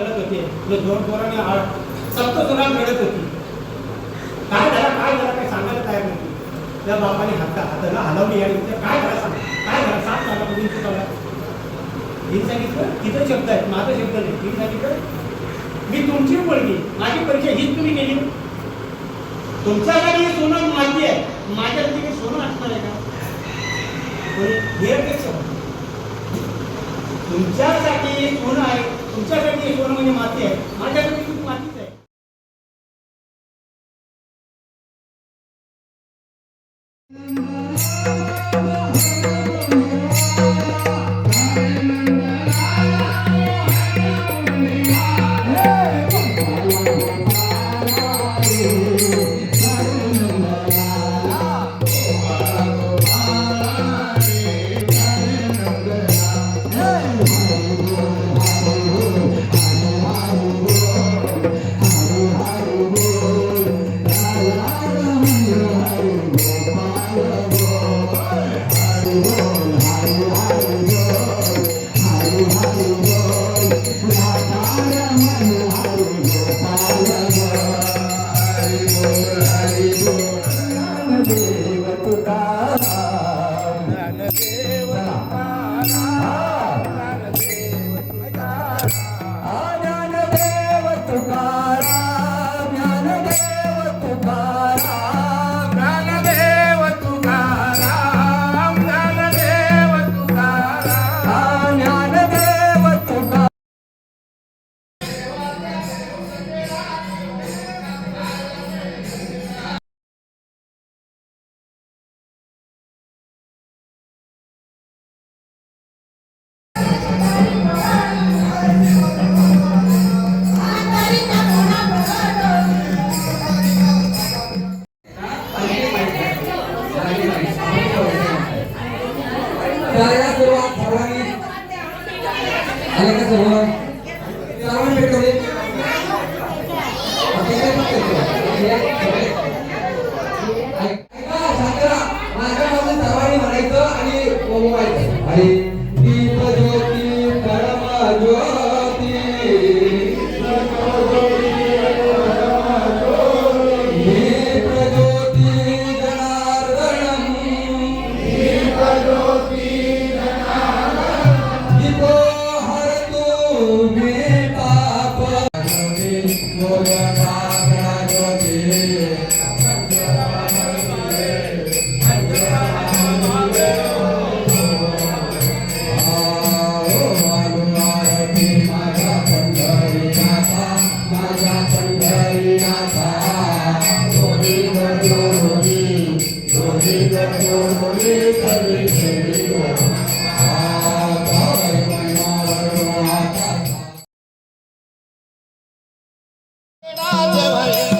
दोन जोराने आ- सप्त सुरात रडत होती. काय झालं? काय झालं? काय सांगायला तयार नव्हती. त्या बापाने हात हाताला हलवली आणि काय झालं सांग. काय झालं? सांग मला. कुठून चुकवला मी सांगितलं? तिथं शब्द आहेत. माझा शब्द नाही. मी सांगितलं? मी तुमची मुलगी. माझी परीक्षा हीच तुम्ही केली. तुमच्यासाठी सोनं माहिती आहे. माझ्यासाठी काही सोनं असणार आहे का? हे अपेक्षा तुमच्यासाठी सोनं आहे. तुमच्यासाठी हे सोनं म्हणजे माती आहे माझ्यासाठी ती मातीच आहे Señor. करायला सुरुवात सर्वांनी आलं का सर्व सर्वांनी भेटवले अतिशय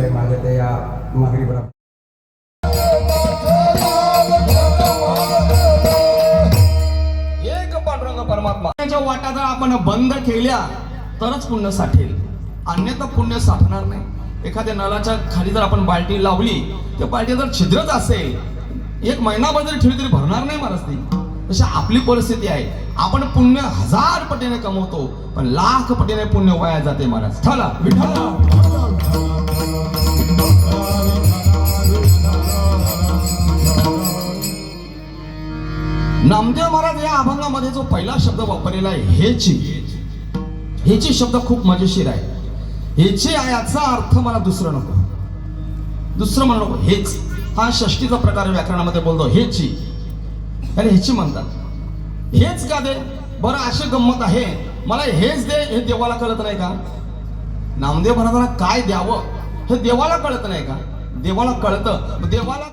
याची मागत आहे या मागणी बरोबर एक परमात्मा. वाटा जर आपण बंद केल्या तरच पुण्य साठेल. अन्यथा पुण्य साठणार नाही. एखाद्या नळाच्या खाली जर आपण बाल्टी लावली तर बाल्टी जर छिद्रच असेल एक महिनाभर जरी ठेवली तरी भरणार नाही महाराज ती. तशी आपली परिस्थिती आहे. आपण पुण्य हजार पटीने कमवतो पण लाख पटीने पुण्य वाया जाते महाराज. चला विठ्ठल! नामदेव महाराज या अभंगामध्ये जो पहिला शब्द वापरलेला आहे हेची. हेची शब्द खूप मजेशीर आहे. हेचे याचा अर्थ मला दुसरं नको. दुसरं म्हणलं नको. हेच. हा षष्टीचा प्रकार व्याकरणामध्ये बोलतो हेची. आणि हेची म्हणतात. हेच का दे? बरं अशी गंमत आहे. मला हेच दे हे देवाला कळत नाही का? नामदेव महाराजांना काय द्यावं? हे देवाला कळत नाही का? देवाला कळतं. देवाला